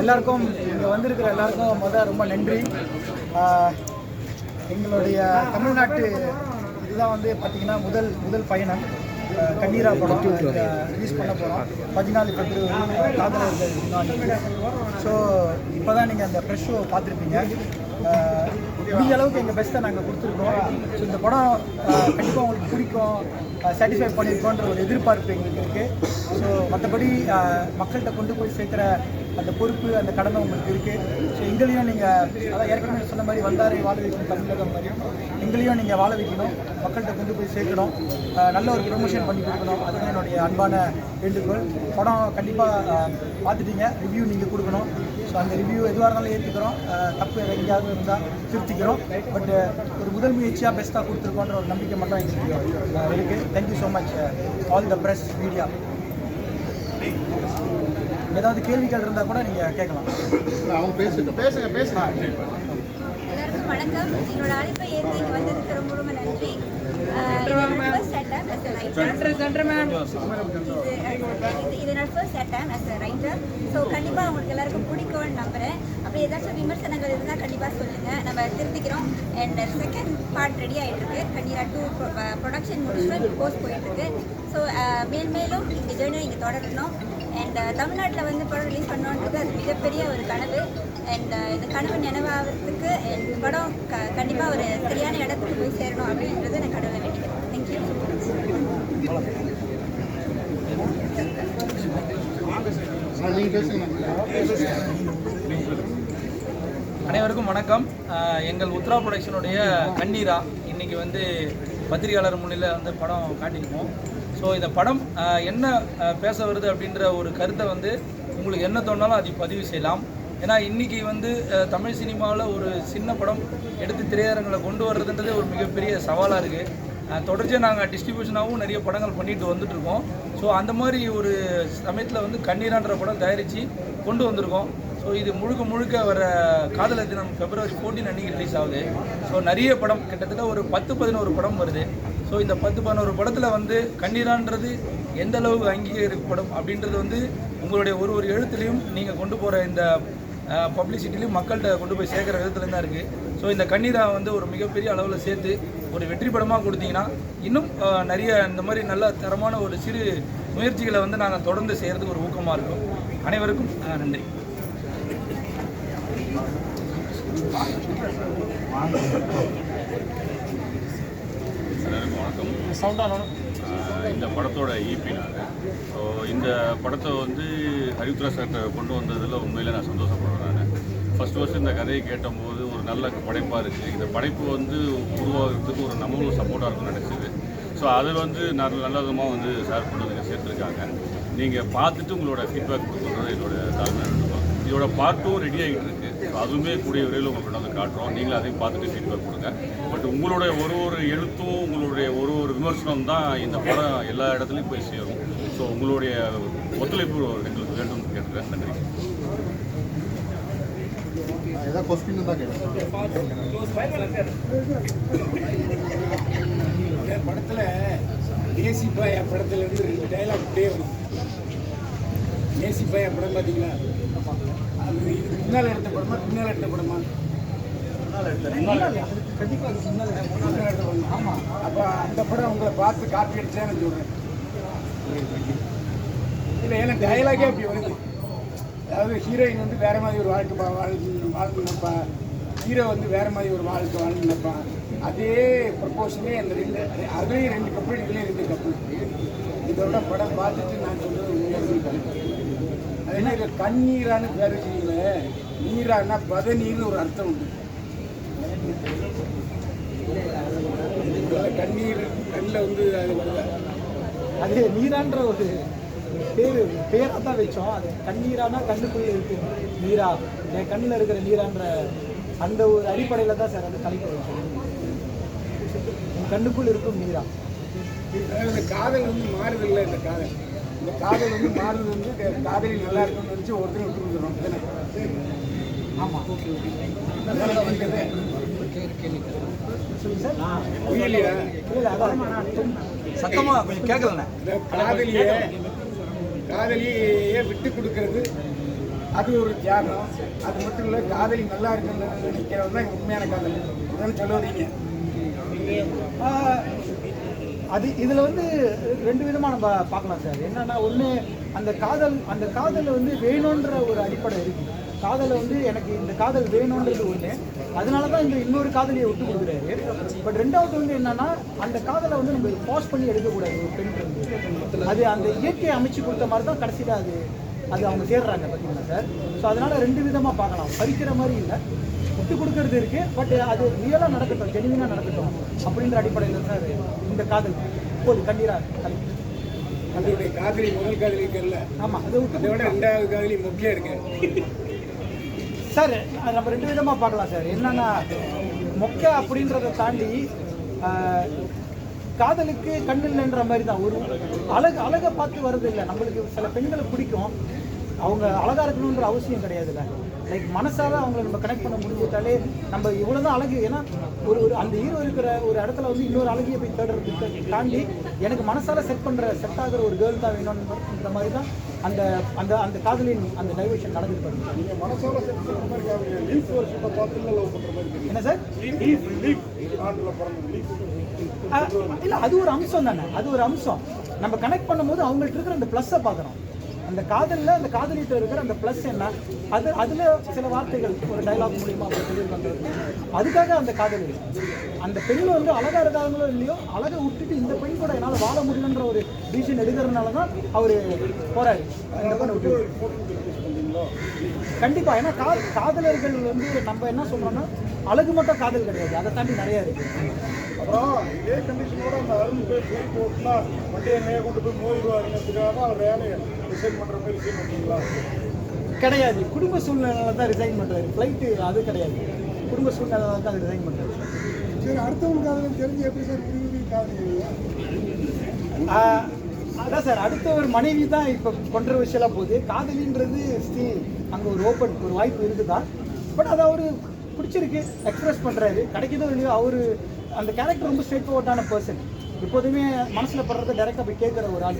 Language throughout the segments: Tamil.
எல்லாருக்கும் இங்கே வந்திருக்கிற எல்லாருக்கும் முதல் ரொம்ப நன்றி. எங்களுடைய தமிழ்நாட்டு இதுதான் வந்து பார்த்தீங்கன்னா முதல் முதல் பயணம். கண்ணீரா படம் ரிலீஸ் பண்ண போகிறோம் பதினாலு பிப்ரவரி காதலர்கள் ஸோ இப்போ தான் நீங்கள் அந்த ப்ரெஷ் ஷோ பார்த்துருப்பீங்க. முடிஞ்ச அளவுக்கு எங்கள் பெஸ்ட்டை நாங்கள் கொடுத்துருக்கோம் ஸோ இந்த படம் கண்டிப்பாக உங்களுக்கு பிடிக்கும். சாட்டிஸ்ஃபை பண்ணியிருக்கோன்ற ஒரு எதிர்பார்ப்பு எங்களுக்கு இருக்குது ஸோ மற்றபடி மக்கள்கிட்ட கொண்டு போய் சேர்க்குற அந்த பொறுப்பு அந்த கடமை உங்களுக்கு இருக்குது ஸோ எங்களையும் நீங்கள் அதான் ஏற்கனவே சொன்ன மாதிரி வந்தாரை வாழ வைக்கணும் தமிழகம் மாதிரியும் எங்களையும் நீங்கள் வாழ வைக்கணும். மக்கள்கிட்ட கொண்டு போய் சேர்க்கணும். நல்ல ஒரு ப்ரொமோஷன் பண்ணி கொடுக்கணும். அதுதான் என்னுடைய அன்பான வேண்டுகோள். படம் கண்டிப்பாக பார்த்துட்டீங்க. ரிவ்யூ நீங்கள் கொடுக்கணும். ஸோ அந்த ரிவ்யூ எதுவாக இருந்தாலும் ஏற்றுக்கிறோம் தப்பு எங்கேயாவது இருந்தால் திருத்திக்கிறோம். பட் ஒரு முதல் முயற்சியாக பெஸ்ட்டாக கொடுத்துருக்கோன்ற ஒரு நம்பிக்கை மட்டும் எங்களுக்கு இருக்குது thank you so much all the press media ஏதாவது கேள்விகள் இருந்தால் கூட நீங்கள் கேட்கலாம். அவங்க பேசுங்க பேசுங்க. பேசுங்க எல்லாருக்கும் வணக்கம். என்னோட அழைப்பை ஏற்று இங்கே வந்ததுக்கு ரொம்ப ரொம்ப நன்றி. கண்டிப்பாக உங்களுக்கு எல்லாருக்கும் பிடிக்கும்னு நம்புகிறேன் அப்படி ஏதாச்சும் விமர்சனங்கள் இருந்தால் கண்டிப்பாக சொல்லுங்கள் நம்ம திருத்திக்கிறோம். அண்ட் செகண்ட் பார்ட் ரெடி ஆகிட்டு இருக்கு கண்டிப்பாக டூ ப்ரொடக்ஷன் முடிச்சுட்டு போஸ்ட் போயிட்டுருக்கு. ஸோ மேல் மேலும் இந்த ஜேர்னி இங்கே தொடரணும். அண்ட் uh, தமிழ்நாட்டில் வந்து படம் ரிலீஸ் பண்ணோன்றது அது மிகப்பெரிய ஒரு கனவு. அண்ட் uh, இந்த கனவு நினைவாகிறதுக்கு இந்த படம் க கண்டிப்பாக ஒரு சரியான இடத்துக்கு போய் சேரணும் அப்படின்றது நான் கடவுளை வேண்டிக்கிறேன். தேங்க்யூ அனைவருக்கும் வணக்கம். எங்கள் உத்ரா ப்ரொடக்ஷனுடைய கண்ணீரா இன்னைக்கு வந்து பத்திரிகையாளர் முன்னிலையில் வந்து படம் காட்டியிருக்கோம். ஸோ இந்த படம் என்ன பேச வருது அப்படின்ற ஒரு கருத்தை வந்து உங்களுக்கு என்ன தோணாலும் அதை பதிவு செய்யலாம். ஏன்னா இன்றைக்கி வந்து தமிழ் சினிமாவில் ஒரு சின்ன படம் எடுத்து திரையரங்களை கொண்டு வர்றதுன்றது ஒரு மிகப்பெரிய சவாலாக இருக்குது தொடர்ச்சியாக நாங்கள் டிஸ்ட்ரிபியூஷனாகவும் நிறைய படங்கள் பண்ணிட்டு வந்துட்டுருக்கோம் ஸோ அந்த மாதிரி ஒரு சமயத்தில் வந்து கண்ணீரான்ற படம் தயாரித்து கொண்டு வந்திருக்கோம். ஸோ இது முழுக்க முழுக்க வர காதலர் தினம் பிப்ரவரி 14 அன்னைக்கு ரிலீஸ் ஆகுது. ஸோ நிறைய படம் கிட்டத்தட்ட ஒரு பத்து பதினோரு படம் வருது. ஸோ இந்த பத்து பதினோரு படத்தில் வந்து கண்ணீரான்றது எந்த அளவுக்கு அங்கீகரிக்கப்படும் அப்படின்றது வந்து உங்களுடைய ஒரு ஒரு எழுத்துலையும் நீங்கள் கொண்டு போகிற இந்த பப்ளிசிட்டிலையும் மக்கள்கிட்ட கொண்டு போய் சேர்க்குற விதத்தில் தான் இருக்குது ஸோ இந்த கண்ணீரா வந்து ஒரு மிகப்பெரிய அளவில் சேர்த்து ஒரு வெற்றி படமாக கொடுத்தீங்கன்னா இன்னும் நிறைய இந்த மாதிரி நல்ல தரமான ஒரு சிறு முயற்சிகளை வந்து நாங்கள் தொடர்ந்து செய்கிறதுக்கு ஒரு ஊக்கமாக இருக்கும். அனைவருக்கும் நன்றி எல்லாருக்கும் வணக்கம். இந்த படத்தோட ஈபி நான் ஸோ இந்த படத்தை வந்து ஹரித்ரா சார்கிட்ட கொண்டு வந்ததில் உண்மையிலே நான் சந்தோஷப்படுறேன் நான். ஃபர்ஸ்ட் ஃபர்ஸ்ட் இந்த கதையை கேட்டபோது ஒரு நல்ல படைப்பாக இருக்குது இந்த படைப்பு வந்து உருவாகிறதுக்கு ஒரு நம்மளும் சப்போர்ட்டாக இருக்கும்னு நினச்சிது. ஸோ அதில் வந்து நல்ல நல்ல விதமாக வந்து சார் கொண்டு வந்து சேர்த்துருக்காங்க. நீங்கள் பார்த்துட்டு உங்களோட ஃபீட்பேக் கொடுக்குறது என்னோட தாழ்மை இதோட பார்ட்டும் ரெடி ஆகிட்டு இருக்கு. ஸோ அதுவுமே கூடிய விரைவில் உங்களுக்கு வந்து காட்டுறோம். நீங்களும் அதையும் பார்த்துட்டு ஃபீட்பேக் கொடுங்க. பட் உங்களுடைய ஒரு ஒரு எழுத்தும் உங்களுடைய ஒரு ஒரு விமர்சனம் தான் இந்த படம் எல்லா இடத்துலையும் போய் சேரும். ஸோ உங்களுடைய ஒத்துழைப்பு எங்களுக்கு வேண்டும் கேட்டுக்கிறேன். நன்றி. ஏதாவது கொஸ்டின் கேட்குறேன் இந்த படத்தில் நேசி பாயா படத்துல இருந்து ரெண்டு டைலாக் அப்படியே வரும். நேசி பாயா படம் பார்த்தீங்களா? அது இது முன்னால் எடுத்த படமா பின்னால் எடுத்த படமா கண்டிப்பாக ஆமாம் அப்போ அந்த படம் உங்களை பார்த்து காப்பி அடிச்சேன்னு சொல்கிறேன் இல்லை ஏன்னா டைலாகே அப்படி வருது அதாவது ஹீரோயின் வந்து வேறு மாதிரி ஒரு வாழ்க்கை பா- வாழ் வாழ்ந்து ஹீரோ வந்து வேற மாதிரி ஒரு வாழ்க்கை வாழ்ந்து நினைப்பான் அதே ப்ரப்போஷனே அந்த ரெண்டு அதே ரெண்டு கப்பல் இதுலேயே ரெண்டு கப்பல் இதோட படம் பார்த்துட்டு நான் சொல்றது உண்மையாக என்ன கண்ணீரான்னு பேர் வச்சுக்கீங்களே. நீரான்னா பதநீர்னு ஒரு அர்த்தம் உண்டு. கண்ணீர் கண்ணில் வந்து அது வருது? அது நீரான்ற ஒரு பேர் பேராக தான் வச்சோம். அது கண்ணீரானா கண்ணுக்குள்ளே இருக்கு. நீரா. என் கண்ணில் இருக்கிற நீரான்ற அந்த ஒரு அடிப்படையில் தான் சார் அது என் கண்ணுக்குள் இருக்கும் நீரா. காதல் வந்து மாறுது இல்லை இந்த காதல். இந்த காதல் வந்து மாறுது வந்து காதலி நல்லா இருக்கும்னு நினச்சி ஒருத்தர் விட்டு வந்துடுறோம் ஆமாம் ஓகே ஓகே சத்தமாக கொஞ்சம் கேட்கலண்ணே காதலியை காதலியே விட்டு கொடுக்கறது அது ஒரு தியாகம். அது மட்டும் இல்லை காதலி நல்லா இருக்குன்னு நினைக்கிறது தான் உண்மையான காதல். அதான் சொல்ல வரீங்க ஆஹ் அது இதில் வந்து ரெண்டு விதமாக நம்ம பார்க்கலாம் சார். என்னன்னா ஒன்று அந்த காதல் அந்த காதலில் வந்து வேணுன்ற ஒரு அடிப்படை இருக்குது காதலை வந்து எனக்கு இந்த காதல் வேணுன்றது ஒன்று அதனால தான் இந்த இன்னொரு காதலியை விட்டு கொடுக்குறாரு. பட் ரெண்டாவது வந்து என்னன்னா அந்த காதலை வந்து நம்ம பாஸ் பண்ணி எடுக்கக்கூடாது ஒரு பெண் அது அந்த இயற்கையை அமைச்சு கொடுத்த மாதிரி தான் கடைசியில் அது அது அவங்க தேடுறாங்க பார்த்தீங்களா சார்? ஸோ அதனால ரெண்டு விதமாக பார்க்கலாம். பறிக்கிற மாதிரி இல்லை. விட்டு கொடுக்கறது இருக்கு. பட் அது ரியலாக நடக்கட்டும் ஜெனிவினாக நடக்கட்டும் அப்படின்ற அடிப்படையில் சார் இந்த காதல். இப்போது கண்ணீரா கல்- நம்மளுடைய காதலி முதல் காதலி இருக்குல்ல? ஆமா அது விட்டு விட ரெண்டாவது காதலி முக்கியம் இருக்கு. சார் அது நம்ம ரெண்டு விதமாக பார்க்கலாம் சார். என்னன்னா மொக்கை அப்படின்றத தாண்டி காதலுக்கு கண்ணில் நின்ற மாதிரி தான் ஒரு அழகு அழகை பார்த்து வர்றது இல்லை நம்மளுக்கு சில பெண்களை பிடிக்கும். அவங்க அழகாக இருக்கணுன்ற அவசியம் கிடையாதுல்ல. லைக் மனசால அவங்களை நம்ம கனெக்ட் பண்ண முடிஞ்சிட்டாலே நம்ம இவ்வளோதான் அழகு. ஏன்னா ஒரு ஒரு அந்த ஹீரோ இருக்கிற ஒரு இடத்துல வந்து இன்னொரு அழகியை போய் தேடுறதுக்கு தாண்டி எனக்கு மனசால செட் பண்ணுற செட் ஆகுற ஒரு கேர்ள் தான் வேணும்ன்ற மாதிரி தான் அந்த அந்த அந்த காதலின் அந்த டைவர்ஷன் தெரியும் என்ன சார்? இல்ல அது ஒரு அம்சம் தானே. அது ஒரு அம்சம். நம்ம கனெக்ட் பண்ணும்போது அவங்கள்ட்ட இருக்கிற அந்த ப்ளஸ்ஸை பார்க்குறோம். அந்த காதலில் அந்த காதலிட்ட இருக்கிற அந்த ப்ளஸ் என்ன? அது அதில் சில வார்த்தைகள் ஒரு டைலாக் மூலியமா அப்படி சொல்லியிருக்காங்க அதுக்காக அந்த காதல் அந்த பெண் வந்து அழகாக இருக்காங்களோ இல்லையோ அழகை விட்டுட்டு இந்த பெண் கூட என்னால் வாழ முடியலன்ற ஒரு டிசிஷன் எடுக்கிறதுனால தான் அவர் போராடி அந்த பெண்ணை விட்டு கண்டிப்பா. ஏன்னா கா காதலர்கள் வந்து நம்ம என்ன சொல்றோம்னா அழகு மட்டும் காதல் கிடையாது. அதை தாண்டி நிறைய இருக்கு. அப்புறம் இதே கண்டிஷனோட அந்த அருள் போய் போய் போட்டுனா வண்டியை எங்கேயே கொண்டு போய் மோதிடுவாருங்கிறதுக்காக அவர் வேலையை டிசைன் பண்ற மாதிரி டிசைன் பண்ணுறீங்களா கிடையாது. குடும்ப சூழ்நிலையில தான் ரிசைன் பண்றாரு. ஃப்ளைட்டு அது கிடையாது. குடும்ப சூழ்நிலை தான் அது ரிசைன் பண்றாரு. சரி அடுத்தவங்க காதலும் தெரிஞ்சு எப்படி சார் புரியுது? ஆஹ், அதான் சார் அடுத்த ஒரு மனைவி தான் இப்போ கொண்ட்ரவர்ஷியலாக போகுது. காதலின்றது ஸ்டில் அங்கே ஒரு ஓப்பன் ஒரு வாய்ப்பு இருக்குதான் பட் அது அவரு பிடிச்சிருக்கு எக்ஸ்பிரஸ் பண்ணுறாரு கிடைக்குதோ இல்லையோ அவர் அந்த கேரக்டர் ரொம்ப ஸ்ட்ரெயிட் ஃபார்வர்டான பர்சன் எப்போதுமே மனசில் படுறத டேரெக்டாக போய் கேட்குற ஒரு ஆள்.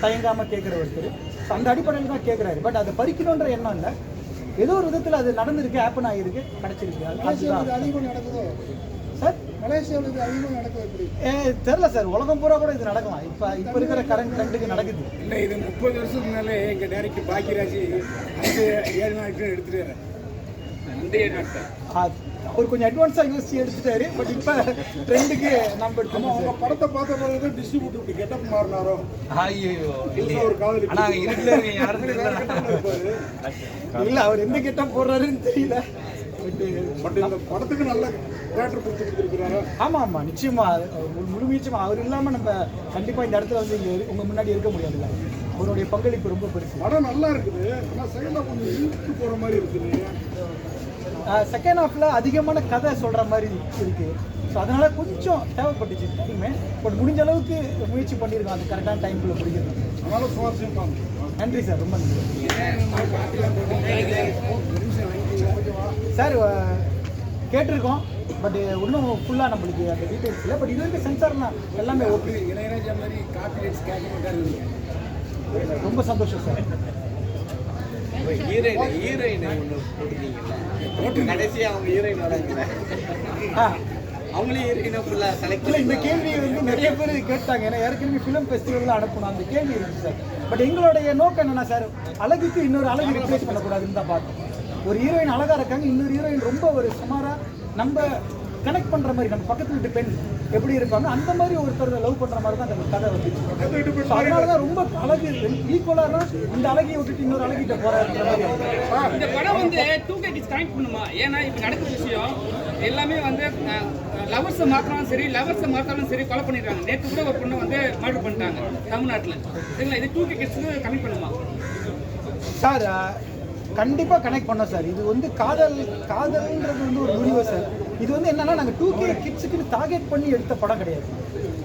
தயங்காமல் கேட்குற ஒருத்தர். ஸோ அந்த அடிப்படையில் தான் கேட்குறாரு பட் அதை பறிக்கணுன்ற எண்ணம் இல்லை. ஏதோ ஒரு விதத்தில் அது நடந்திருக்கு ஹேப்பன் ஆகிருக்கு கிடைச்சிருக்கு. அது- அதுதான். மலேசியாவில் இது அதிகமாக நடக்குது எப்படி? ஏ தெரில சார். உலகம் பூரா கூட இது நடக்கலாம். இப்போ இப்போ இருக்கிற கரண்ட் ட்ரெண்டுக்கு நடக்குது. இல்லை இது முப்பது வருஷத்துக்கு முன்னாலே எங்கள் டேரக்டர் பாக்கியராஜ் அந்த ஏழு நாட்கள் எடுத்துட்டு நாட்கள் ஆ, அவர் கொஞ்சம் அட்வான்ஸாக யோசிச்சு எடுத்துட்டாரு. பட் இப்போ ட்ரெண்டுக்கு நம்ம எடுத்தோம் அவங்க படத்தை பார்த்த பிறகு டிஸ்ட்ரிபியூட்டர் இப்படி கெட்டப் மாறினாரோ ஐயோ ஒரு காதலி ஆனா இருட்டுல யாரும் இல்லை அவர் எந்த கெட்ட போடுறாருன்னு தெரியல. பட் இந்த படத்துக்கு நல்ல தேட்டர் கொடுத்து கொடுத்துருக்குறாரு? ஆமாம் ஆமாம் நிச்சயமா முழு- முழுமீச்சமா அவர் இல்லாமல் நம்ம கண்டிப்பாக இந்த இடத்துல வந்து இங்கே உங்கள் முன்னாடி இருக்க முடியாதுல்ல. அவருடைய பங்களிப்பு ரொம்ப பெருசு. படம் நல்லா இருக்குது. ஆனால் செகண்டாக கொஞ்சம் இழுத்து போகிற மாதிரி இருக்குது செகண்ட் ஹாஃப்ல அதிகமான கதை சொல்கிற மாதிரி இருக்கு. ஸோ அதனால கொஞ்சம் தேவைப்பட்டுச்சு டைமே பட் முடிஞ்ச அளவுக்கு முயற்சி பண்ணியிருக்கோம் அது கரெக்டான டைம்குள்ளே பிடிக்கிறது அதனால சுவாரஸ்யமாக நன்றி சார். ரொம்ப நன்றி. சார் கேட்டிருக்கோம் பட் இன்னும் ஃபுல்லாக நம்மளுக்கு அந்த டீட்டெயில்ஸ் இல்லை. பட் இது வரைக்கும் சென்சார்னா எல்லாமே ஓகே இளையராஜா மாதிரி காப்பி ரைட்ஸ் கேட்க ரொம்ப சந்தோஷம் சார். ஹீரோயின் ஹீரோயின் ஒன்று போட்டுருக்கீங்கல்ல? கடைசியா அவங்க ஹீரோயின் வராங்கல்ல ஆ. அவங்களே ஹீரோயினை ஃபுல்லாக செலக்ட் இல்லை இந்த கேள்வி வந்து நிறைய பேர் கேட்டாங்க. ஏன்னா ஏற்கனவே ஃபிலிம் ஃபெஸ்டிவலில் அனுப்பணும். அந்த கேள்வி இருக்கு சார். பட் எங்களுடைய நோக்கம் என்னன்னா சார் அழகுக்கு இன்னொரு அழகு ரிப்ளேஸ் பண்ணக்கூடாதுன்னு தான் பார்த்தோம். ஒரு ஹீரோயின் அழகா இருக்காங்க. இன்னொரு ஹீரோயின் ரொம்ப ஒரு சுமாரா நம்ம கனெக்ட் பண்ற மாதிரி நம்ம பக்கத்து வீட்டு பெண் எப்படி இருப்பாங்க அந்த மாதிரி ஒருத்தர் லவ் பண்ற மாதிரி தான் அந்த கதை வந்துச்சு அதனால தான் ரொம்ப அழகு ஈக்குவலாக இந்த அழகியை விட்டுட்டு இன்னொரு அழகிட்ட போறாருன்ற மாதிரி. இந்த படம் வந்து டூ கே கிட்ஸ் கனெக்ட் பண்ணுமா? ஏன்னா இப்போ நடக்கிற விஷயம் எல்லாமே வந்து லவர்ஸை மாத்தினாலும் சரி லவர்ஸை மாத்தினாலும் சரி கொலை பண்ணிடுறாங்க. நேற்று கூட ஒரு பொண்ணு வந்து மர்டர் பண்ணிட்டாங்க தமிழ்நாட்டில். சரிங்களா? இது டூ கே கிட்ஸ்க்கு கனெக்ட் பண்ணுமா? சார் கண்டிப்பாக கண்டிப்பா கனெக்ட் பண்ணோம் சார் இது வந்து காதல் காதல்ன்றது வந்து ஒரு யூனிவர்சல் இது வந்து என்னன்னா நாங்கள் டூ கே கிட்ஸுக்குன்னு டார்கெட் பண்ணி எடுத்த படம் கிடையாது.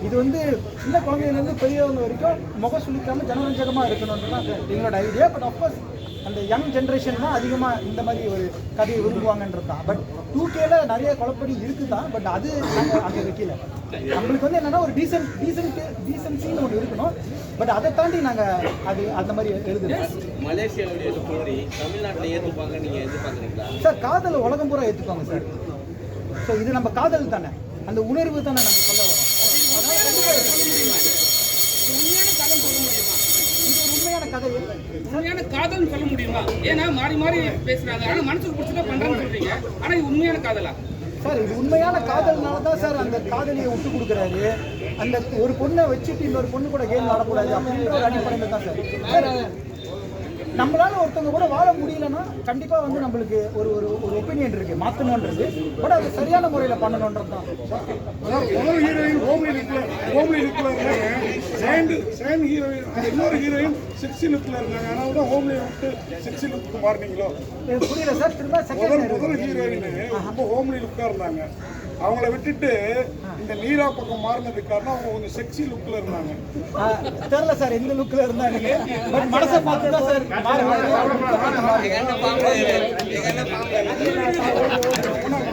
இது வந்து சின்ன குழந்தையிலேருந்து பெரியவங்க வரைக்கும் முகம் சுளிக்காம ஜனரஞ்சகமாக இருக்கணுன்றது தான் எங்களோட ஐடியா பட் அஃப்கோர்ஸ் அந்த யங் ஜென்ரேஷன் தான் அதிகமாக இந்த மாதிரி ஒரு கதையை விரும்புவாங்கன்றது. தான் பட் டூ கேல நிறைய குழப்படி இருக்குது? தான் பட் அது அங்கே வைக்கல. நம்மளுக்கு வந்து என்னன்னா ஒரு டீசென்ட் டீசென்ட் டீசென்சின்னு ஒன்று இருக்கணும். பட் அதை தாண்டி நாங்கள் அது அந்த மாதிரி எழுதுறோம். மலேசியாவுடைய ஸ்டோரி தமிழ்நாட்டில் ஏற்றுப்பாங்க நீங்கள் எதிர்பார்க்குறீங்களா? சார் காதல் உலகம் பூரா ஏற்றுப்பாங்க சார் ஸோ இது நம்ம காதல் தானே. அந்த உணர்வு தானே நம்ம சொல்ல வரோம் உண்மையான காதல் சொல்ல முடியுமா இது உண்மையான கதை உண்மையான காதல்னு சொல்ல முடியுமா? ஏன்னா மாறி மாறி பேசுறாங்க. ஆனா மனசுக்கு பிடிச்சதா பண்றாங்கன்னு சொல்றீங்க. ஆனா இது உண்மையான காதலா? சார் இது உண்மையான காதல்னால தான் சார் அந்த காதலியை விட்டு கொடுக்குறாரு. அந்த ஒரு பொண்ணை வச்சுட்டு இன்னொரு பொண்ணு கூட கேம் ஆடக்கூடாது அப்படின்ற ஒரு அடிப்படையில் தான் சார் நம்மளால ஒருத்தவங்க கூட வாழ முடியலன்னா கண்டிப்பா வந்து நம்மளுக்கு ஒரு ஒரு ஒரு ஒப்பீனியன் இருக்கு மாத்தணுன்றது பட் அது சரியான முறையில பண்ணணுன்றது தான். முதல் ஹீரோயின் ஹோம்லி லுக்ல ஹோம்லி லுக்ல இருந்தாங்க செகண்ட் செகண்ட் ஹீரோயின் இன்னொரு ஹீரோயின் செக்ஸி லுக்ல இருந்தாங்க அதனால தான் ஹோம்லி விட்டு செக்ஸி லுக்கு மாறினீங்களோ புரியல சார் திரும்ப முதல் முதல் ஹீரோயின் ரொம்ப ஹோம்லி லுக்கா இருந்தாங்க. அவங்கள விட்டுட்டு இந்த நீரா பக்கம் மாறினதுக்கு காரணம் அவங்க கொஞ்சம் செக்ஸி லுக்ல இருந்தாங்க. தெரியல சார் எந்த லுக்ல இருந்தாங்க பட் மனசை பார்த்து தான் சார் மாறுவாங்க எங்க அண்ணன் பாம்பு எங்க அண்ணன் பாம்பு